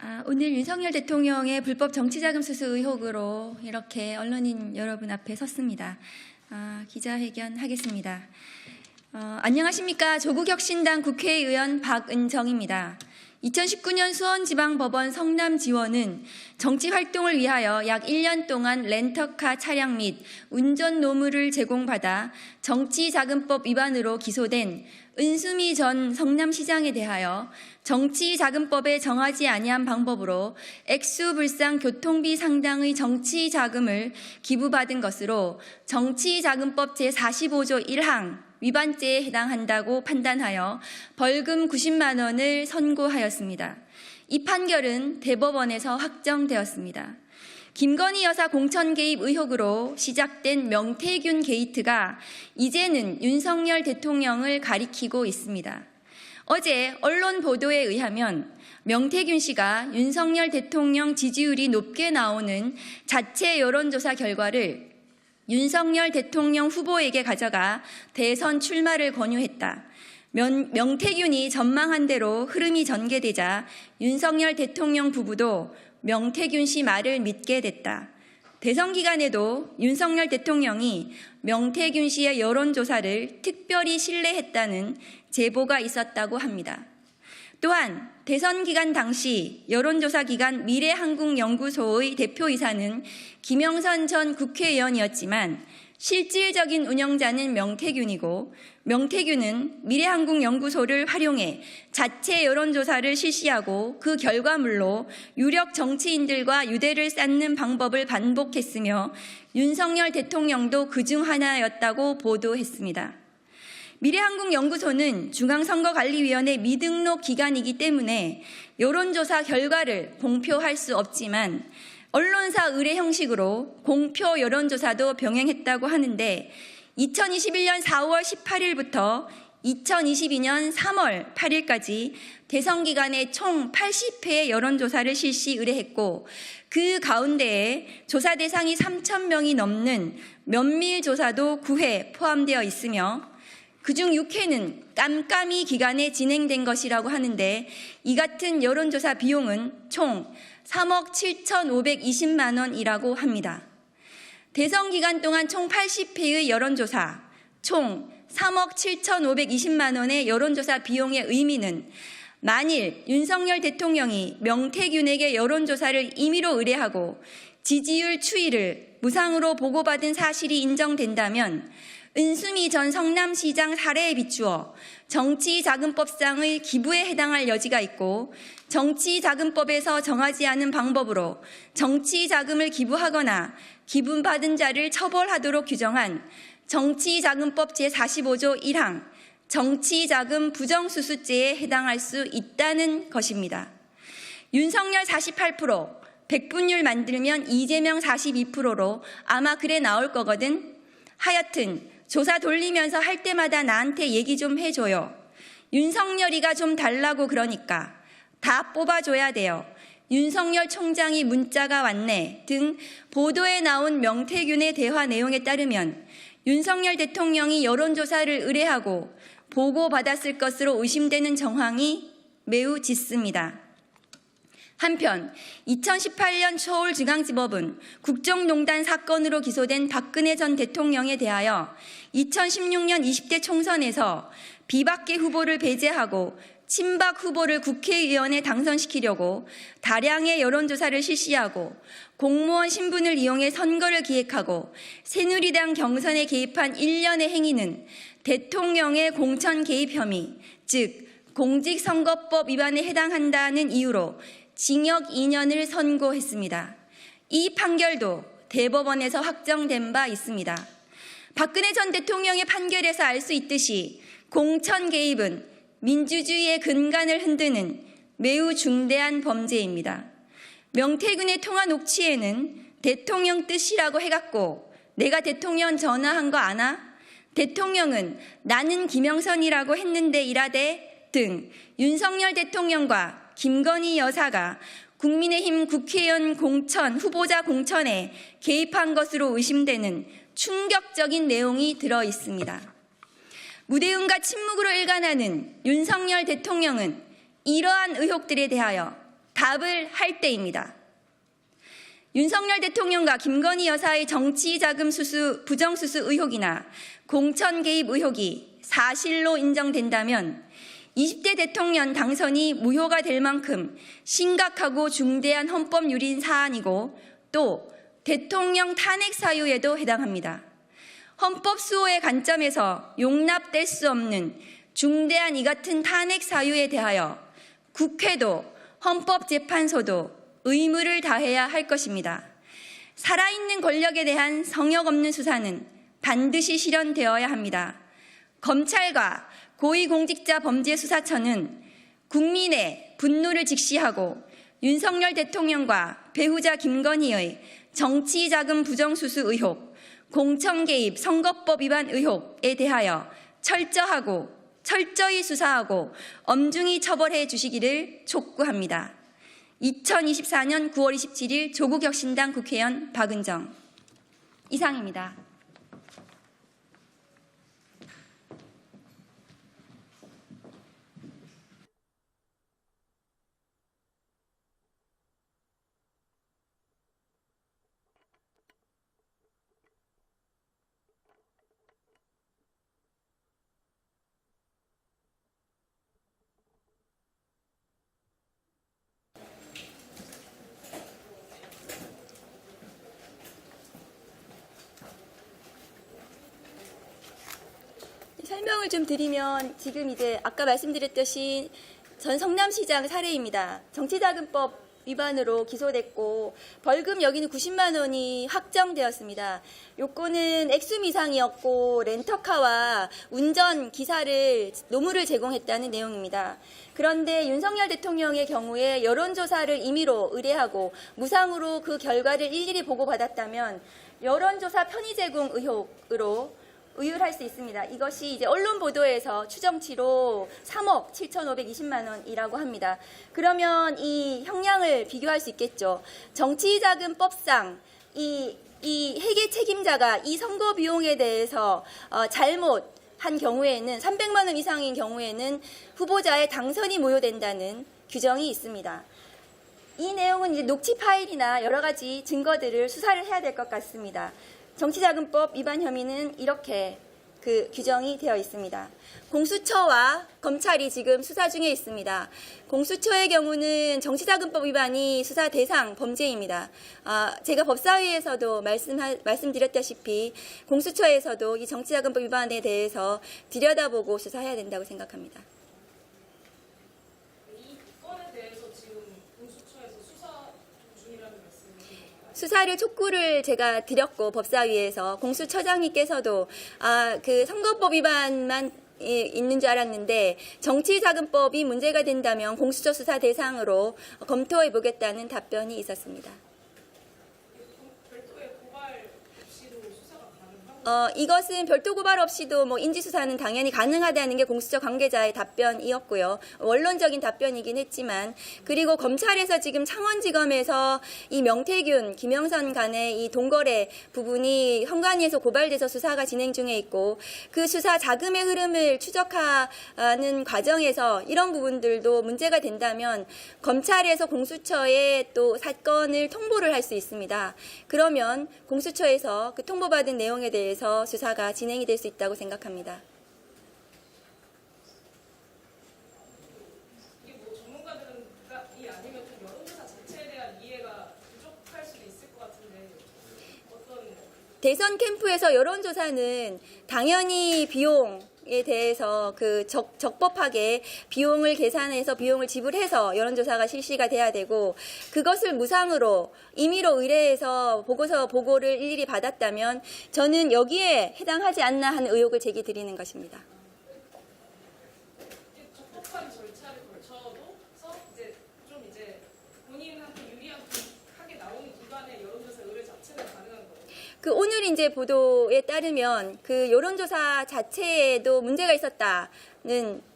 아, 오늘 윤석열 대통령의 불법 정치자금 수수 의혹으로 이렇게 언론인 여러분 앞에 섰습니다. 아, 기자회견 하겠습니다. 어, 안녕하십니까. 조국혁신당 국회의원 박은정입니다. 2019년 수원지방법원 성남지원은 정치활동을 위하여 약 1년 동안 렌터카 차량 및 운전 노무를 제공받아 정치자금법 위반으로 기소된 은수미 전 성남시장에 대하여 정치자금법에 정하지 아니한 방법으로 액수불상 교통비 상당의 정치자금을 기부받은 것으로 정치자금법 제45조 1항 위반죄에 해당한다고 판단하여 벌금 90만 원을 선고하였습니다. 이 판결은 대법원에서 확정되었습니다. 김건희 여사 공천 개입 의혹으로 시작된 명태균 게이트가 이제는 윤석열 대통령을 가리키고 있습니다. 어제 언론 보도에 의하면 명태균 씨가 윤석열 대통령 지지율이 높게 나오는 자체 여론조사 결과를 윤석열 대통령 후보에게 가져가 대선 출마를 권유했다. 명, 명태균이 전망한 대로 흐름이 전개되자 윤석열 대통령 부부도 명태균 씨 말을 믿게 됐다. 대선 기간에도 윤석열 대통령이 명태균 씨의 여론조사를 특별히 신뢰했다는 제보가 있었다고 합니다. 또한 대선 기간 당시 여론조사 기관 미래한국연구소의 대표이사는 김영선 전 국회의원이었지만 실질적인 운영자는 명태균이고 명태균은 미래한국연구소를 활용해 자체 여론조사를 실시하고 그 결과물로 유력 정치인들과 유대를 쌓는 방법을 반복했으며 윤석열 대통령도 그 중 하나였다고 보도했습니다. 미래한국연구소는 중앙선거관리위원회 미등록 기관이기 때문에 여론조사 결과를 공표할 수 없지만 언론사 의뢰 형식으로 공표 여론조사도 병행했다고 하는데 2021년 4월 18일부터 2022년 3월 8일까지 대선 기간에 총 80회의 여론조사를 실시 의뢰했고 그 가운데에 조사 대상이 3천 명이 넘는 면밀 조사도 9회 포함되어 있으며 그중 6회는 깜깜이 기간에 진행된 것이라고 하는데 이 같은 여론조사 비용은 총 3억 7,520만 원이라고 합니다. 대선 기간 동안 총 80회의 여론조사, 총 3억 7,520만 원의 여론조사 비용의 의미는 만일 윤석열 대통령이 명태균에게 여론조사를 임의로 의뢰하고 지지율 추이를 무상으로 보고받은 사실이 인정된다면 은수미 전 성남시장 사례에 비추어 정치자금법상의 기부에 해당할 여지가 있고 정치자금법에서 정하지 않은 방법으로 정치자금을 기부하거나 기부받은 자를 처벌하도록 규정한 정치자금법 제45조 1항 정치자금 부정수수죄에 해당할 수 있다는 것입니다. 윤석열 48%, 백분율 만들면 이재명 42%로 아마 그래 나올 거거든. 하여튼 조사 돌리면서 할 때마다 나한테 얘기 좀 해줘요. 윤석열이가 좀 달라고 그러니까 다 뽑아줘야 돼요. 윤석열 총장이 문자가 왔네 등 보도에 나온 명태균의 대화 내용에 따르면 윤석열 대통령이 여론조사를 의뢰하고 보고받았을 것으로 의심되는 정황이 매우 짙습니다. 한편 2018년 서울중앙지법은 국정농단 사건으로 기소된 박근혜 전 대통령에 대하여 2016년 20대 총선에서 비박계 후보를 배제하고 친박 후보를 국회의원에 당선시키려고 다량의 여론조사를 실시하고 공무원 신분을 이용해 선거를 기획하고 새누리당 경선에 개입한 일련의 행위는 대통령의 공천 개입 혐의, 즉 공직선거법 위반에 해당한다는 이유로 징역 2년을 선고했습니다. 이 판결도 대법원에서 확정된 바 있습니다. 박근혜 전 대통령의 판결에서 알 수 있듯이 공천 개입은 민주주의의 근간을 흔드는 매우 중대한 범죄입니다. 명태균의 통화 녹취에는 대통령 뜻이라고 해갖고 내가 대통령 전화한 거 아나? 대통령은 나는 김영선이라고 했는데 일하되 등 윤석열 대통령과 김건희 여사가 국민의힘 국회의원 공천, 후보자 공천에 개입한 것으로 의심되는 충격적인 내용이 들어 있습니다. 무대응과 침묵으로 일관하는 윤석열 대통령은 이러한 의혹들에 대하여 답을 할 때입니다. 윤석열 대통령과 김건희 여사의 정치 자금 수수, 부정 수수 의혹이나 공천 개입 의혹이 사실로 인정된다면 20대 대통령 당선이 무효가 될 만큼 심각하고 중대한 헌법 유린 사안이고 또 대통령 탄핵 사유에도 해당합니다. 헌법 수호의 관점에서 용납될 수 없는 중대한 이 같은 탄핵 사유에 대하여 국회도 헌법재판소도 의무를 다해야 할 것입니다. 살아있는 권력에 대한 성역 없는 수사는 반드시 실현되어야 합니다. 검찰과 고위공직자 범죄수사처는 국민의 분노를 직시하고 윤석열 대통령과 배우자 김건희의 정치자금 부정수수 의혹, 공천 개입 선거법 위반 의혹에 대하여 철저하고 철저히 수사하고 엄중히 처벌해 주시기를 촉구합니다. 2024년 9월 27일 조국혁신당 국회의원 박은정 이상입니다. 설명을 좀 드리면 지금 이제 아까 말씀드렸듯이 전 성남시장 사례입니다. 정치자금법 위반으로 기소됐고 벌금 여기는 90만 원이 확정되었습니다. 요건은 액수 미상이었고 렌터카와 운전 기사를 노무를 제공했다는 내용입니다. 그런데 윤석열 대통령의 경우에 여론조사를 임의로 의뢰하고 무상으로 그 결과를 일일이 보고받았다면 여론조사 편의 제공 의혹으로 의율할 수 있습니다. 이것이 이제 언론 보도에서 추정치로 3억 7,520만 원이라고 합니다. 그러면 이 형량을 비교할 수 있겠죠. 정치자금법상 이, 이 회계 책임자가 이 선거 비용에 대해서 어, 잘못 한 경우에는 300만 원 이상인 경우에는 후보자의 당선이 무효된다는 규정이 있습니다. 이 내용은 이제 녹취 파일이나 여러 가지 증거들을 수사를 해야 될 것 같습니다. 정치자금법 위반 혐의는 이렇게 그 규정이 되어 있습니다. 공수처와 검찰이 지금 수사 중에 있습니다. 공수처의 경우는 정치자금법 위반이 수사 대상 범죄입니다. 아, 제가 법사위에서도 말씀 말씀드렸다시피 공수처에서도 이 정치자금법 위반에 대해서 들여다보고 수사해야 된다고 생각합니다. 이 건에 대해서 지금 공수처에서 수사 중이라는 말씀이신 건가요? 수사를 촉구를 제가 드렸고 법사위에서 공수처장님께서도 아, 그 선거법 위반만 이- 있는 줄 알았는데 정치자금법이 문제가 된다면 공수처 수사 대상으로 검토해 보겠다는 답변이 있었습니다. 별도의 고발 없이도 수사가 가능한 어, 이것은 별도 고발 없이도 뭐 인지수사는 당연히 가능하다는 게 공수처 관계자의 답변이었고요. 원론적인 답변이긴 했지만, 그리고 검찰에서 지금 창원지검에서 이 명태균, 김영선 간의 이 동거래 부분이 현관위에서 고발돼서 수사가 진행 중에 있고, 그 수사 자금의 흐름을 추적하는 과정에서 이런 부분들도 문제가 된다면 검찰에서 공수처에 또 사건을 통보를 할 수 있습니다. 그러면 공수처에서 그 통보받은 내용에 대해 서 수사가 진행이 될 수 있다고 생각합니다. 뭐 대선 캠프에서 여론조사는 당연히 비용 에 대해서 그 적, 적법하게 비용을 계산해서 비용을 지불해서 여론조사가 실시가 돼야 되고 그것을 무상으로 임의로 의뢰해서 보고서 보고를 일일이 받았다면 저는 여기에 해당하지 않나 하는 의혹을 제기 드리는 것입니다. 이게 적법한 절차를 거쳐서 이제 좀 이제 본인한테 유리하게 나오는 기관의 여론조사 의뢰 자체는 가능한 거예요. 그 오늘 이제 보도에 따르면 그 여론조사 자체에도 문제가 있었다.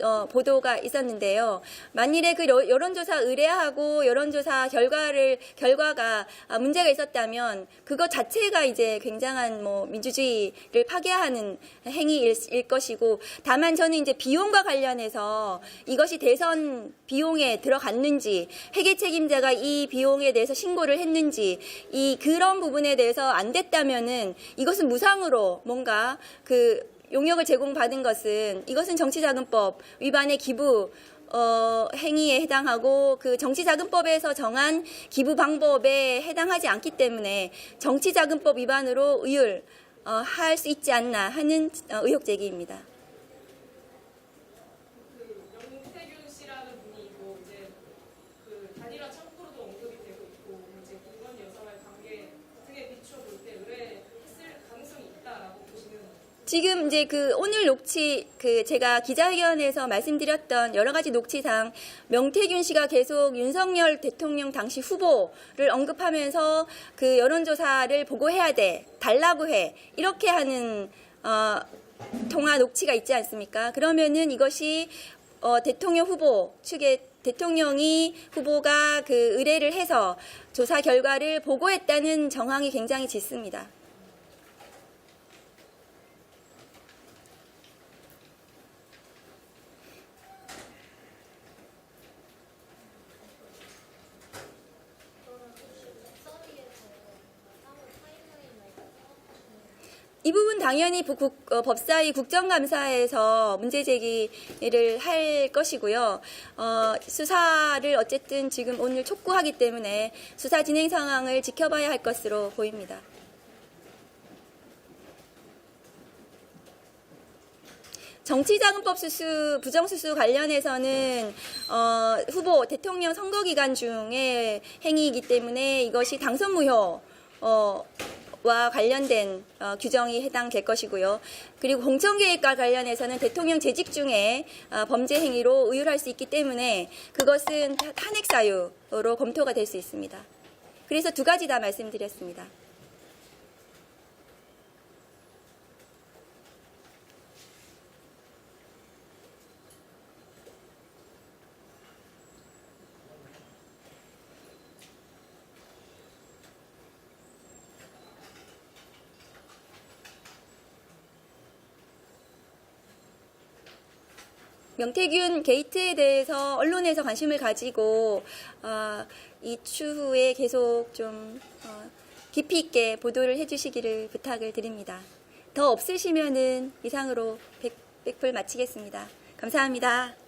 어, 보도가 있었는데요. 만일에 그 여- 여론조사 의뢰하고 여론조사 결과를 결과가 아, 문제가 있었다면 그것 자체가 이제 굉장한 뭐 민주주의를 파괴하는 행위일 일 것이고 다만 저는 이제 비용과 관련해서 이것이 대선 비용에 들어갔는지 회계 책임자가 이 비용에 대해서 신고를 했는지 이 그런 부분에 대해서 안 됐다면은 이것은 무상으로 뭔가 그 용역을 제공받은 것은 이것은 정치자금법 위반의 기부 어, 행위에 해당하고 그 정치자금법에서 정한 기부 방법에 해당하지 않기 때문에 정치자금법 위반으로 의율 어, 할 수 있지 않나 하는 어, 의혹 제기입니다. 그 영태균 씨라는 분이 뭐 이제 그 단일화 창구로도 언급이 되고 있고 뭐 이제 김건희 여사와의 관계 등에 비추어 볼 때 의뢰했을 가능성이 있다라고 보시는 지금 이제 그 오늘 녹취 그 제가 기자회견에서 말씀드렸던 여러 가지 녹취상 명태균 씨가 계속 윤석열 대통령 당시 후보를 언급하면서 그 여론조사를 보고해야 돼 달라고 해 이렇게 하는 어, 통화 녹취가 있지 않습니까? 그러면은 이것이 어, 대통령 후보 측의 대통령이 후보가 그 의뢰를 해서 조사 결과를 보고했다는 정황이 굉장히 짙습니다. 이 부분 당연히 부- 국- 어, 법사위 국정감사에서 문제 제기를 할 것이고요. 어, 수사를 어쨌든 지금 오늘 촉구하기 때문에 수사 진행 상황을 지켜봐야 할 것으로 보입니다. 정치자금법 수수 부정 수수 관련해서는 어, 후보 대통령 선거 기간 중에 행위이기 때문에 이것이 당선 무효 어, 와 관련된 어, 규정이 해당될 것이고요. 그리고 공천계획과 관련해서는 대통령 재직 중에 어, 범죄 행위로 의율할 수 있기 때문에 그것은 타- 탄핵 사유로 검토가 될 수 있습니다. 그래서 두 가지 다 말씀드렸습니다. 명태균 게이트에 대해서 언론에서 관심을 가지고 어, 이 추후에 계속 좀 어, 깊이 있게 보도를 해주시기를 부탁을 드립니다. 더 없으시면은 이상으로 백, 백불 마치겠습니다. 감사합니다.